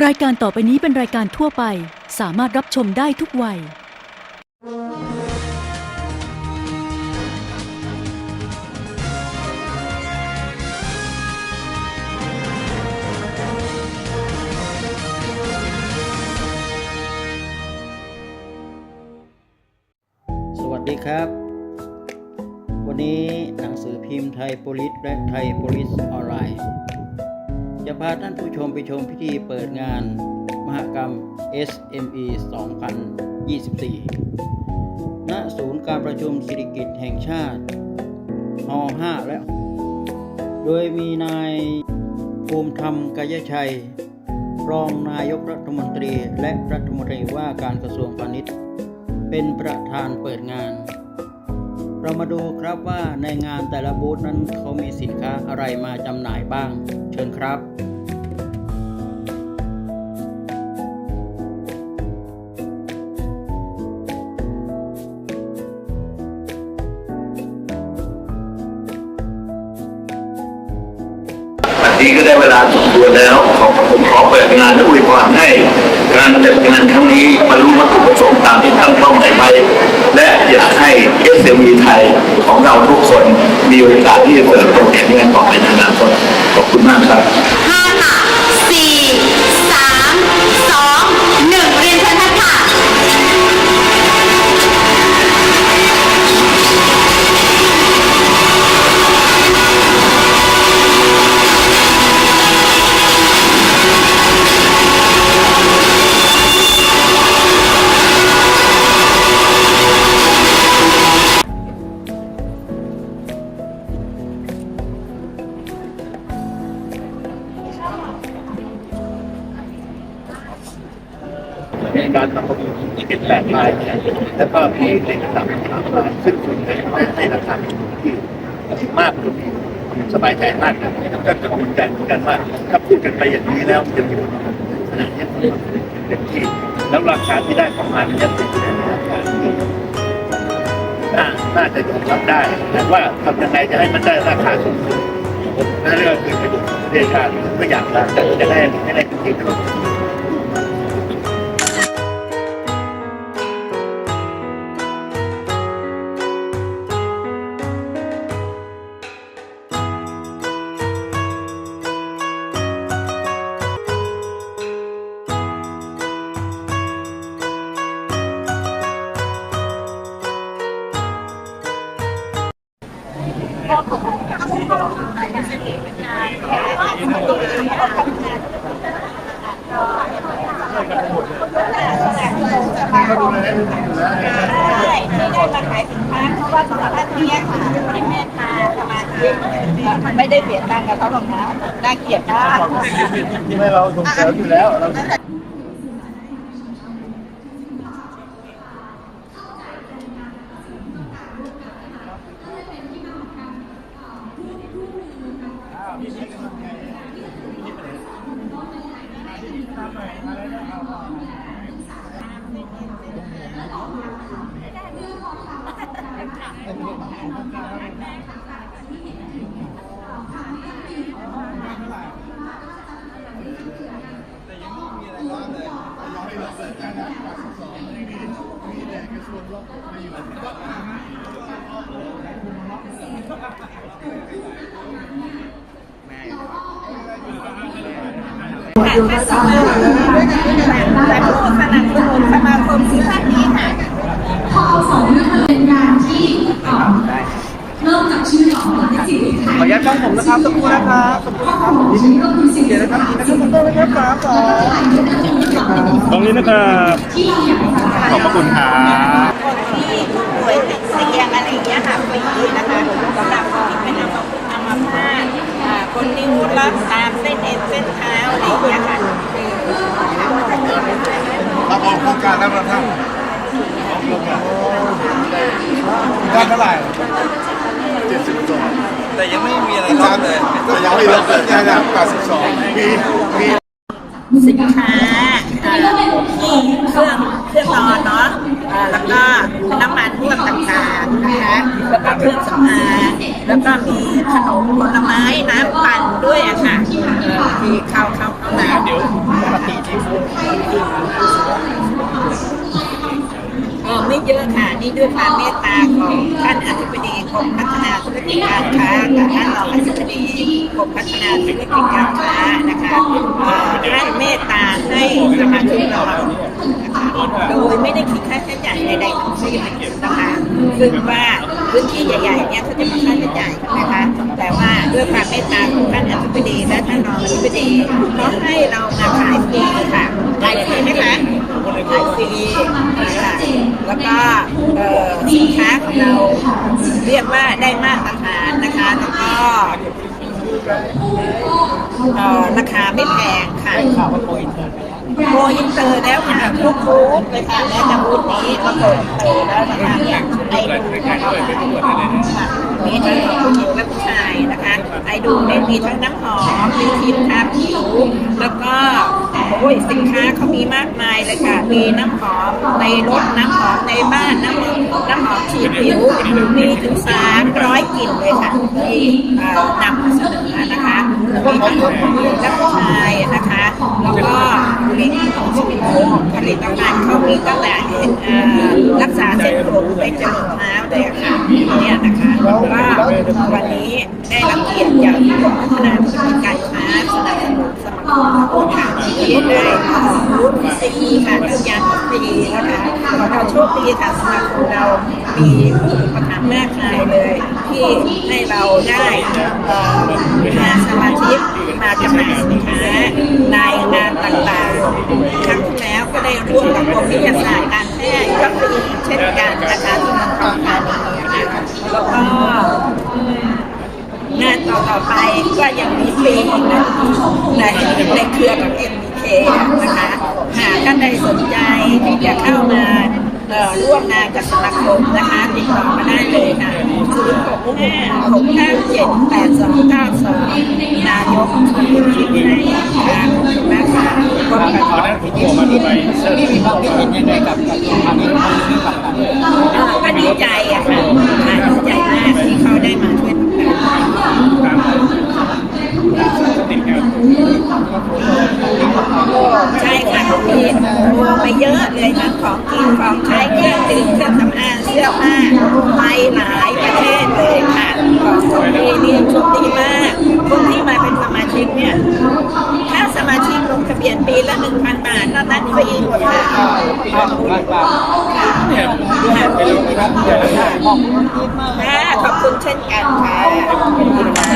รายการต่อไปนี้เป็นรายการทั่วไป สามารถรับชมได้ทุกวัย สวัสดีครับ วันนี้หนังสือพิมพ์ไทยโพลิสและไทยโพลิสออนไลน์ จะพาท่านผู้ชมไปชมพิธีเปิดงาน มหกรรม SME 2024 ณ ศูนย์การประชุมสิริกิตแห่งชาติฮ5และ โดยมีนายภูมิธรรมกายชัย รองนายกรัฐมนตรีและรัฐมนตรีว่าการกระทรวงพาณิชย์ เป็นประธานเปิดงาน เรามาดูครับว่าในงานแต่ละบูธนั้นเขามีสินค้าอะไรมาจำหน่ายบ้าง เชิญครับวันนี้ก็ได้เวลาสมควรแล้วขอผมขอเปิดงานและอวยพรให้ การจัดงานครั้งนี้บรรลุวัตถุประสงค์ตามที่ตั้งเป้าหมายไว้ และอยากให้ SME ไทยของเราทุกคนมีโอกาสที่จะเติบโตแข็งแรงต่อไปในอนาคตขอบคุณมากครับ การทำประมูล28รายเนี่ยแล้วก็มีเด็กต่ำสามรายซึ่งส่วนใหญ่ในราคาที่มากกว่าสบายใจมากนะก็กังวลใจเหมือนกันว่าถ้าพูดกันไปอย่างนี้แล้วจะมีผลขนาดนี้เต็มที่แล้วราคาที่ได้ประมาณนี้เป็นราคาที่น่าจะยอมรับได้ แต่ว่าทำยังไงจะให้มันได้ราคาสูงสุดนั่นก็คือประโยชน์ของประเทศชาติก็อยากจะจะได้ให้ได้จริงๆ ได้ที่ได้มาขายสินค้าเพราะว่าสถาดนี้ค่ะเป็นแม่ค้าสมาชิกไม่ได้เสียตังค์กับเขาหรอกนะน่าเกลียดมากไม่เราส่งเสริมอยู่แล้วเรา แต่ผู้สนับสนุนสมาคมที่ท่นนี้ค่ะพอเอาสองเรื่องมันเป็นการ ริ่มจากชื่อของคนที่สี่ขออนุญาตต้องผมนะครับสักครู่นะครับสักครู่นะครับผมนี้ก็คือสิ่งเดียวนะครับนะครับขอโทษนะครับสองตรงนี้นะครับที่เราอยากจะขอบพระคุณครับคนที่ป่วยติดเตียงอะไรอย่างเงี้ยค่ะฟรีนะคะสำหรับคนที่เป็นอัมพฤกษ์อัมพาตอ่าคนที่มุดลักตามเส้นเอ็นเส้นเท้าอะไรอย่างเงี้ยค่ะเราออกโครงการแล้วนะท่านด้านเท่าไหร่เจ็ดสิบสอง แต่ยังไม่มีอะไรล็อกเลยแต่ยังไม่ล็อกเลยยังนะแปดสิบสองมีมีสินค้าอ่าเครื่องเครื่องนอนเนาะอ่าแล้วก็น้ำมันพวกต่างๆนะคะแล้วก็เครื่องสำอางแล้วก็มีขนมผลไม้น้ำปั่นด้วยอะค่ะเอ่อที่เข้าเข้าเข้ามาเดี๋ยวปกติ เยอะค่ะ นี่ด้วยความเมตตาของท่านอธิบดีกรมพัฒนาธุรกิจการค้ากับท่านรองอธิบดีกรมพัฒนาธุรกิจการค้านะคะท่านเมตตาให้สมาชิกเราโดยไม่ได้คิดค่าใช้จ่ายใดๆทั้งสิ้นนะคะซึ่งว่าพื้นที่ใหญ่ๆเนี่ยเขาจะมีค่าใช้จ่ายนะคะ แต่ว่าด้วยความเมตตาของท่านอธิบดีและท่านรองอธิบดีก็ให้เรามาขายฟรีค่ะขายฟรีไหมคะขายฟรีค่ะแล้วก็เอ่อสินค้าของเราเรียก ว่าได้มาตรฐานนะคะแล้วก็เอ่อราคาไม่แพงค่ะข่าวว่าโกอินเตอร์โกอินเตอร์แล้วค่ะทุกบูธเลยค่ะแม้แต่บูดนี้ก็โกอินเตอร์แล้วนะคะไอดูค่ะมีทั้งของผู้หญิงและ ชายนะคะ ไอดูเนี่ยมีทั้งน้ำหอมมีครีมทาผิวแล้วก็โอ้ยสินค้าเขามีมากมายเลยค่ะ มีน้ำหอมในรถน้ำหอมในบ้านน้ำหอมน้ำหอมฉีดผิวมีถึง300กลิ่นเลยค่ะที่นำมาเสนอนะคะมีทั้งผู้หญิงและผู้ชายนะคะแล้วก็มีของชีวิตผลิตภัณฑ์เขามีตั้งแต่รักษาเส้นผมไปจรดเท้าเลยค่ะเนี่ยนะคะ แล้วก็วันนี้ได้รับเกียรติจากกรมพัฒนาธุรกิจการค้าสนับสนุนสมาคมโอกาที่ได้รุ่นซีค่ะทุกอย่างฟรีนะคะขอเราโชคดีค่ะสมาคมเรามีผู้ประทับมากมายเลย ที่ให้เราได้เอ่อพาสมาชิกมาจำหน่ายสินค้าในงานต่างๆ ครั้งที่แล้วก็ได้ร่วมกับกรมวิทยาศาสตร์การแพทย์ก็ฟรีเช่นกันนะคะที่มืองทองธานีนะคะแล้วก็งานต่อๆไปก็ยังมีฟรีนะในในเครือของ MBK นะคะหากท่านใดสนใจที่จะเข้ามา ร่วมงานกับสมาคมนะคะ ติดต่อมาได้เลยค่ะ0 6 5 6 9 7 8 2 9 2นายกสมุนชิดให้ค่ะขอบคุณมากค่ะขอบคุณค่ะนี่มีความคิดเห็นยังไงกับกับทางนี้ทางนี้กับทางนี้เอ่อก็ดีใจ ทั้งของกินของใช้เครื่องดื่มเครื่องสำอางเสื้อผ้าไปหลายประเทศเลยค่ะของโชคดีนี่โชคดีมากคนที่มาเป็นสมาชิกเนี่ยถ้าสมาชิกลงทะเบียนปีละหนึ่งพันบาทนอกนั้นฟรีหมดค่ะขอบคุณมากครับค่ะขอบคุณเช่นกันค่ะ